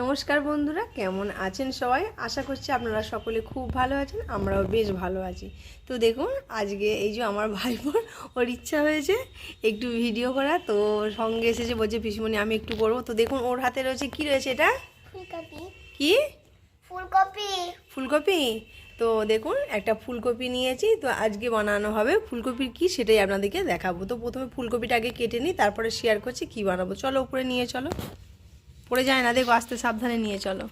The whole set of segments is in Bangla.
নমস্কার বন্ধুরা কেমন আছেন সবাই? আশা করছি আপনারা সকলে খুব ভালো আছেন আমরাও বেশ ভালো আছি। তো দেখুন আজকে এই যে আমার ভাইবোন ওর ইচ্ছা হয়েছে একটু ভিডিও করা তো সঙ্গে এসেছে বলছে পিসমণি আমি একটু করব। তো দেখুন ওর হাতে রয়েছে কি রয়েছে এটা? ফুলকপি। কি? ফুলকপি। ফুলকপি? তো দেখুন একটা ফুলকপি নিয়েছি তো আজকে বানানো হবে ফুলকপির কি সেটাই আপনাদেরকে দেখাবো। তো প্রথমে ফুলকপিটা আগে কেটে নিই তারপরে শেয়ার করছি কি বানাবো। চলো উপরে নিয়ে চলো। পড়ে যায় না, দেখো আস্তে সাবধানে নিয়ে চলো।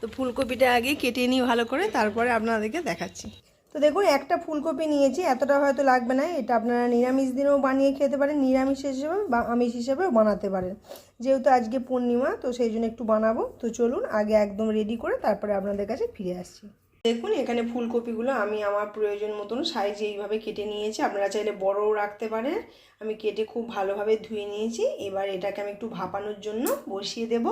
তো ফুলকপিটা আগে কেটে নিই ভালো করে, তারপরে আপনাদেরকে দেখাচ্ছি। তো দেখুন, একটা ফুলকপি নিয়েছি, এতটা হয়তো লাগবে না, এটা আপনারা নিরামিষ দিনেও বানিয়ে খেতে পারেন, নিরামিষ হিসেবে বা আমিষ হিসেবেও বানাতে পারেন। যেহেতু আজকে পূর্ণিমা, তো সেই জন্য একটু বানাবো। তো চলুন, আগে একদম রেডি করে তারপরে আপনাদের কাছে ফিরে আসছি দেখুন, এখানে ফুলকপিগুলো আমি আমার প্রয়োজন মতন সাইজ এইভাবে কেটে নিয়েছি। আপনারা চাইলে বড়ও রাখতে পারেন। আমি কেটে খুব ভালোভাবে ধুয়ে নিয়েছি। এবার এটাকে আমি একটু ভাপানোর জন্য বসিয়ে দেব।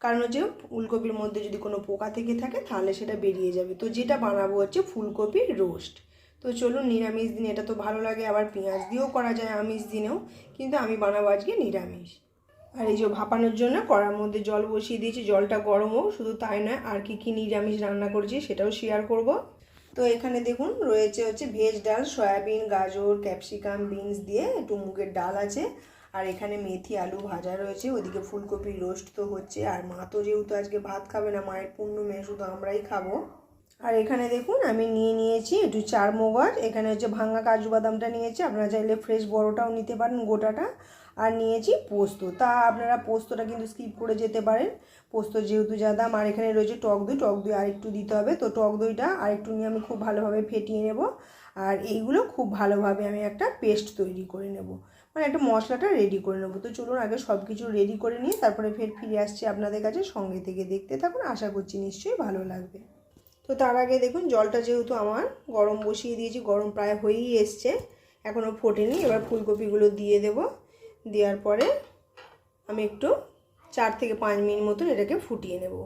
কারণ হচ্ছে ফুলকপির মধ্যে যদি কোনো পোকা থেকে থাকে, তাহলে সেটা বেরিয়ে যাবে। তো যেটা বানাবো হচ্ছে ফুলকপির রোস্ট তো চলুন, নিরামিষ দিন এটা তো ভালো লাগে। আবার পেঁয়াজ দিয়েও করা যায় আমিষ দিনেও। কিন্তু আমি বানাবো আজকে নিরামিষ। আর এই যে ভাপানোর জন্য কড়ার মধ্যে জল বসিয়ে দিয়েছি, জলটা গরম হোক, শুধু তাই নয়, আর কি কি নিরামিষ রান্না করেছি সেটাও শেয়ার করব। তো এখানে দেখুন, রয়েছে হচ্ছে ভেজ ডাল, সয়াবিন, গাজর ক্যাপসিকাম বিনস দিয়ে একটু মুগের ডাল আছে। আর এখানে মেথি, আলু ভাজা রয়েছে, ওদিকে ফুলকপির রোস্ট তো হচ্ছে। আর মা তো যেহেতু আজকে ভাত খাবে না, মায়ের পূর্ণ মেয়ে, শুধু আমরাই খাব। আর এখানে দেখুন, আমি নিয়ে নিয়েছি একটু চার মগজ এখানে হচ্ছে ভাঙা কাজু বাদামটা নিয়েছি, আপনারা চাইলে ফ্রেশ বড়টাও নিতে পারেন গোটাটা। আর নিয়েছি পোস্ত। তা আপনারা পোস্তটা কিন্তু স্কিপ করে যেতে পারেন। পোস্ত যেহেতু যা দাম আর এখানে রয়েছে টক দই টক দই আরেকটু দিতে হবে। তো টক দইটা আরেকটু নিয়ে আমি খুব ভালোভাবে ফেটিয়ে নেব। আর এইগুলো খুব ভালোভাবে আমি একটা পেস্ট তৈরি করে নেব। মানে একটা মশলাটা রেডি করে নেব। তো চলুন আগে সব কিছু রেডি করে নিয়ে তারপরে ফের ফিরে আসছি আপনাদের কাছে সঙ্গে থেকে দেখতে থাকুন। আশা করছি নিশ্চয়ই ভালো লাগবে। তো তার আগে দেখুন, জলটা যেহেতু আমার গরম বসিয়ে দিয়েছি, গরম প্রায় হয়েই এসছে এখনও ফোটেনি। এবার ফুলকপিগুলো দিয়ে দেব। দেওয়ার পরে আমি একটু চার থেকে পাঁচ মিনিট মতন এটাকে ফুটিয়ে নেব।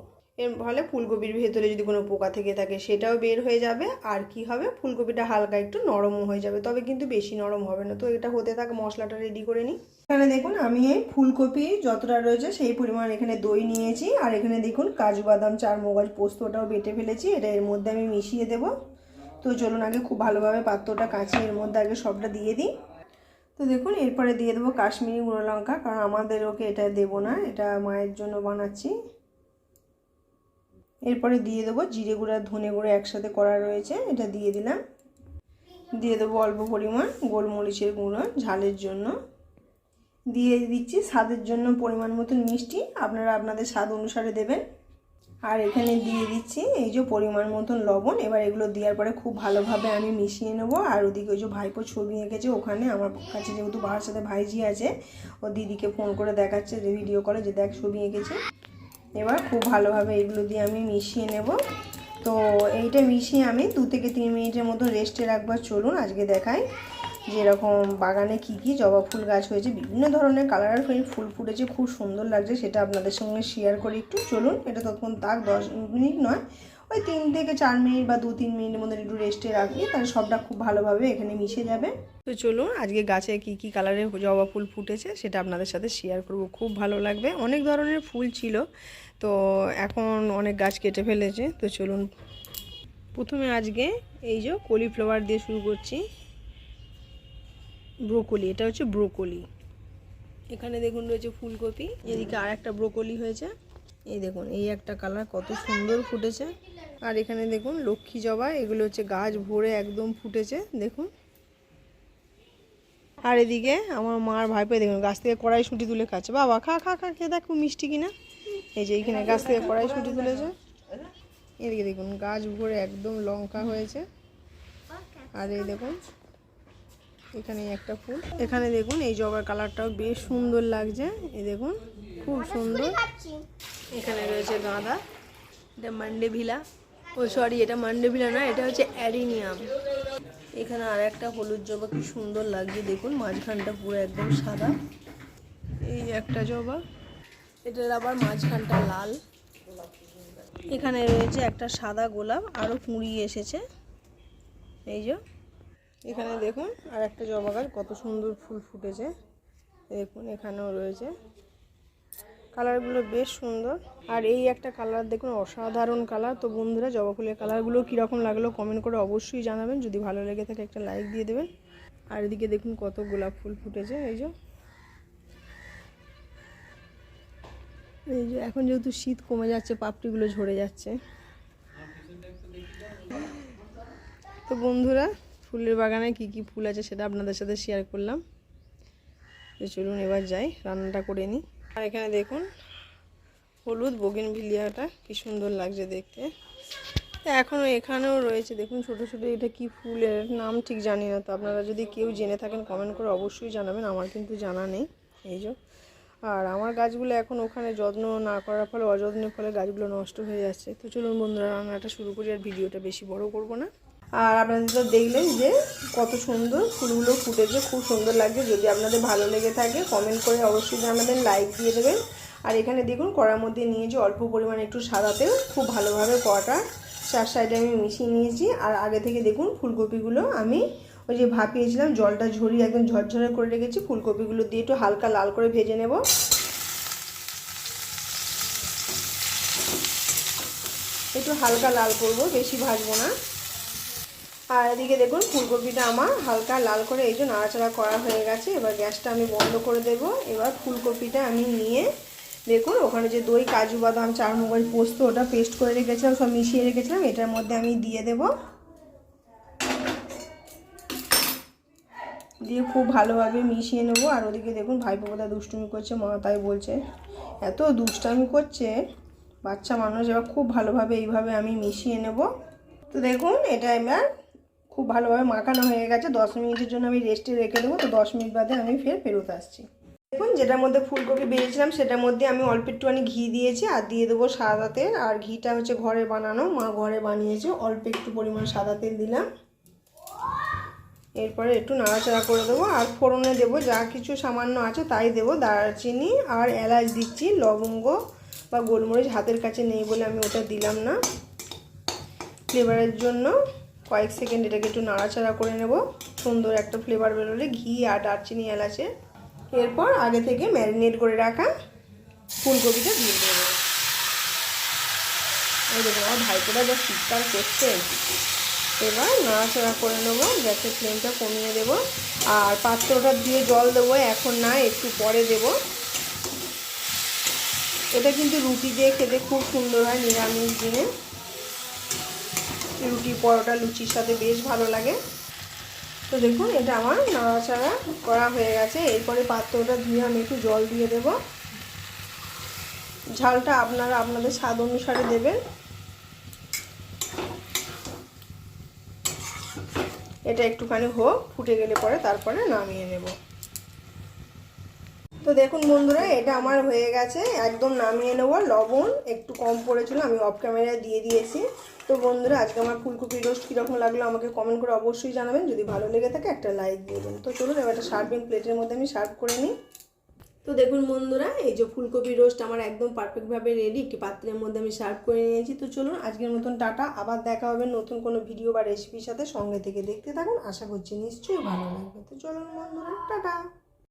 এর ফলে ফুলকপির ভেতরে যদি কোনো পোকা থেকে থাকে সেটাও বের হয়ে যাবে, আর কি হবে? ফুলকপিটা হালকা একটু নরমও হয়ে যাবে, তবে কিন্তু বেশি নরম হবে না। তো এটা হতে থাক, মশলাটা রেডি করে নিই। এখানে দেখুন, আমি এই ফুলকপি যতটা রয়েছে সেই পরিমাণ এখানে দই নিয়েছি, আর এখানে দেখুন, কাজু বাদাম, চার মগজ পোস্তটাও বেটে ফেলেছি, এটা এর মধ্যে আমি মিশিয়ে দেব। তো চলুন আগে খুব ভালোভাবে পাত্রটা কাঁচিয়ে এর মধ্যে আগে সবটা দিয়ে দিই। তো দেখুন, এরপরে দিয়ে দেবো কাশ্মীরি গুঁড়ো লঙ্কা, কারণ আমাদের ওকে এটা দেবো না, এটা মায়ের জন্য বানাচ্ছি। এরপরে দিয়ে দেবো জিরে গুঁড়া, ধনে গুঁড়ো একসাথে করা রয়েছে, এটা দিয়ে দিলাম। দিয়ে দেবো অল্প পরিমাণ গোলমরিচের গুঁড়ো ঝালের জন্য। দিয়ে দিচ্ছি স্বাদের জন্য পরিমাণ মতন মিষ্টি, আপনারা আপনাদের স্বাদ অনুসারে দেবেন। আর এখানে দিয়ে দিচ্ছি এই যে পরিমাণ মতন লবণ। এবার এগুলো দেওয়ার পরে খুব ভালোভাবে আমি মিশিয়ে নেব। আর ওদিকে ওই যে ভাইপো ছবি এঁকেছে, ওখানে আমার কাছে যেহেতু বাবার সাথে ভাইজি আছে, ও দিদিকে ফোন করে দেখাচ্ছে, যে ভিডিও করে যে দেখ ছবি এঁকেছে। এবার খুব ভালোভাবে এগুলো দিয়ে আমি মিশিয়ে নেব। তো এইটা মিশিয়ে আমি দু থেকে তিন মিনিটের মতো রেস্টে রাখবার চলুন আজকে দেখাই। যেরকম বাগানে কি কি জবা ফুল গাছ হয়েছে, বিভিন্ন ধরনের কালারের ফুল ফুটেছে, খুব সুন্দর লাগছে, সেটা আপনাদের সঙ্গে শেয়ার করি একটু। চলুন, এটা ততক্ষণ তাক দশ মিনিট নয়, ওই তিন থেকে চার মিনিট বা দু তিন মিনিটের মধ্যে একটু রেস্টে রাখি তাহলে সবটা খুব ভালোভাবে এখানে মিশে যাবে। তো চলুন, আজকে গাছে কি কি কালারের জবা ফুল ফুটেছে, সেটা আপনাদের সাথে শেয়ার করব, খুব ভালো লাগবে। অনেক ধরনের ফুল ছিল, তো এখন অনেক গাছ কেটে ফেলেছে, তো চলুন। প্রথমে আজকে এই যে কলিফ্লাওয়ার দিয়ে শুরু করছি। ব্রোকলি, এটা হচ্ছে ব্রোকলি। এখানে দেখুন রয়েছে ফুলকপি, এদিকে আর একটা ব্রোকলি হয়েছে। এই দেখুন, এই একটা কালার কত সুন্দর ফুটেছে। আর এখানে দেখুন লক্ষ্মী জবা, এগুলো হচ্ছে গাছ ভরে একদম ফুটেছে, দেখুন। আর এদিকে আমার মার ভাই ভাইপে দেখুন, গাছ থেকে কড়াই কড়াইশুঁটি তুলে খাচ্ছে। বাবা, খা খা খা, খেয়ে দেখ মিষ্টি কিনা। এই যে এইখানে গাছ থেকে কড়াই কড়াইশুঁটি তুলেছে। এদিকে দেখুন, গাছ ভরে একদম লঙ্কা হয়েছে। আর এই দেখুন এখানে একটা ফুল। এখানে দেখুন, এই জবার কালারটাও বেশ সুন্দর লাগছে। এই দেখুন, খুব সুন্দর। এখানে রয়েছে গাঁদা, এটা মান্ডে ভিলা ও সরি এটা মান্ডে ভিলা না, এটা হচ্ছে অ্যারিনিয়াম। এখানে আর একটা হলুদ জবা, কি সুন্দর লাগছে, দেখুন, মাঝখানটা পুরো একদম সাদা। এই একটা জবা, এটার আবার মাঝখানটা লাল। এখানে রয়েছে একটা সাদা গোলাপ আরও কুঁড়ি এসেছে। এই যে এখানে দেখুন, আর একটা জবা গাছ, কত সুন্দর ফুল ফুটেছে। দেখুন, এখানেও রয়েছে। কালারগুলো বেশ সুন্দর। আর এই একটা কালার দেখুন, অসাধারণ কালার। তো বন্ধুরা, জবা ফুলের কালারগুলো কীরকম লাগল কমেন্ট করে অবশ্যই জানাবেন। যদি ভালো লেগে থাকে, একটা লাইক দিয়ে দেবেন। আর এদিকে দেখুন, কত গোলাপ ফুল ফুটেছে, এই যে। এই যে, এখন যেহেতু শীত কমে যাচ্ছে, পাপড়িগুলো ঝরে যাচ্ছে। তো বন্ধুরা ফুলের বাগানে কি কি ফুল আছে সেটা আপনাদের সাথে শেয়ার করলাম। তো চলুন এবার যাই, রান্নাটা করে নিই। আর এখানে দেখুন, হলুদ বগিন ভিলিয়াটা কি সুন্দর লাগছে দেখতে। এখনও এখানেও রয়েছে, দেখুন ছোট ছোট এটা কি ফুলের নাম ঠিক জানি না। তো আপনারা যদি কেউ জেনে থাকেন কমেন্ট করে অবশ্যই জানাবেন, আমার কিন্তু জানা নেই। এই যে, আর আমার গাছগুলো এখন ওখানে যত্ন না করার ফলে, অযত্নের ফলে গাছগুলো নষ্ট হয়ে যাচ্ছে। তো চলুন বন্ধুরা, রান্নাটা শুরু করি আর ভিডিওটা বেশি বড় করব না। আর আপনাদের তো দেখলেন যে কত সুন্দর ফুলগুলো ফুটেছে, খুব সুন্দর লাগছে। যদি আপনাদের ভালো লেগে থাকে কমেন্ট করে অবশ্যই আমাদের লাইক দিয়ে দেবেন। আর এখানে দেখুন, কড়ার মধ্যে নিয়েছি অল্প পরিমাণে একটু সাদা তেল খুব ভালোভাবে কড়াটা চার সাইডে আমি মিশিয়ে নিয়েছি। আর আগে থেকে দেখুন, ফুলকপিগুলো আমি ওই যে ভাপিয়েছিলাম, জলটা ঝরিয়ে একদম ঝরঝরে করে রেখেছি। ফুলকপিগুলো দিয়ে একটু হালকা লাল করে ভেজে নেব। একটু হালকা লাল করব, বেশি ভাজবো না। আর এদিকে দেখুন, ফুলকপিটা আমার হালকা লাল করে এই যে নাড়াচাড়া করা হয়ে গেছে। এবার গ্যাসটা আমি বন্ধ করে দেব। এবার ফুলকপিটা আমি নিয়ে দেখুন, ওখানে যে দই, কাজু, বাদাম, চারমগজ পোস্ত, ওটা পেস্ট করে রেখেছিলাম, সব মিশিয়ে রেখেছিলাম, এটার মধ্যে আমি দিয়ে দেব। দিয়ে খুব ভালোভাবে মিশিয়ে নেব। আর ওদিকে দেখুন, ভাইপো কোথায় দুষ্টুমি করছে, মা বলছে। এত দুষ্টামি করছে, বাচ্চা মানুষ, এবার খুব ভালোভাবে এইভাবে আমি মিশিয়ে নেব। তো দেখুন, এটা এবার খুব ভালোভাবে মাখানো হয়ে গেছে। দশ মিনিটের জন্য আমি রেস্টে রেখে দেবো। তো দশ মিনিট বাদে আমি ফের ফেরত আসছি। দেখুন, যেটার মধ্যে ফুলকপি বেরিয়েছিলাম সেটার মধ্যে আমি অল্প একটুখানি ঘি দিয়েছি আর দিয়ে দেবো সাদা তেল। আর ঘিটা হচ্ছে ঘরে বানানো। মা ঘরে বানিয়েছে, অল্প একটু পরিমাণ সাদা তেল দিলাম। এরপরে একটু নাড়াচাড়া করে দেবো। আর ফোড়নে দেবো, যা কিছু সামান্য আছে তাই দেবো। দারচিনি আর এলাচ দিচ্ছি, লবঙ্গ বা গোলমরিচ হাতের কাছে নেই বলে আমি ওটা দিলাম না। ফ্লেভারের জন্য কয়েক সেকেন্ড এটাকে একটু নাড়াচাড়া করে নেব। সুন্দর একটা ফ্লেভার বেরোলে ঘি আর দারচিনি এলাচে। এরপর আগে থেকে ম্যারিনেট করে রাখা ফুলকপিটা দিয়ে দেবো। এই দেখুন আমার ভাইপোটা যা শীতকাল করছে। এবার নাড়াচাড়া করে নেব, গ্যাসের ফ্লেমটা কমিয়ে দেব। আর পাত্রটা দিয়ে জল দেবো, এখন না, একটু পরে দেব। এটা কিন্তু রুটি দিয়ে খেতে খুব সুন্দর হয়, নিরামিষ দিনে। রুটি, পরোটা, লুচির সাথে বেশ ভালো লাগে। তো দেখুন, এটা আমার নাড়াচাড়া করা হয়ে গেছে। এরপরে পাত্রটা ধুয়ে আমি একটু জল দিয়ে দেব। ঝালটা আপনারা আপনাদের স্বাদ অনুসারে দেবেন। এটা একটুখানি হোক, ফুটে গেলে পরে তারপরে নামিয়ে নেব। তো দেখুন বন্ধুরা, এটা আমার হয়ে গেছে। একদম নামিয়ে নেব। লবণ একটু কম পড়েছিল, আমি অফ ক্যামেরায় দিয়ে দিয়েছি। তো বন্ধুরা, আজকে আমার ফুলকপি রোস্ট কীরকম লাগল আমাকে কমেন্ট করে অবশ্যই জানাবেন। যদি ভালো লেগে থাকে, একটা লাইক দেবেন তো চলুন, এবার একটা সার্ভিং প্লেটের মধ্যে আমি সার্ভ করে নিই। তো দেখুন বন্ধুরা, এই যে ফুলকপি রোস্ট আমার একদম পারফেক্টভাবে রেডি একটি পাত্রের মধ্যে আমি সার্ভ করে নিয়েছি। তো চলুন, আজকের মতন টাটা। আবার দেখা হবে নতুন কোনো ভিডিও বা রেসিপির সাথে সঙ্গে থেকে। দেখতে থাকুন, আশা করছি নিশ্চয়ই ভালো লাগবে। তো চলুন বন্ধুরা, টাটা।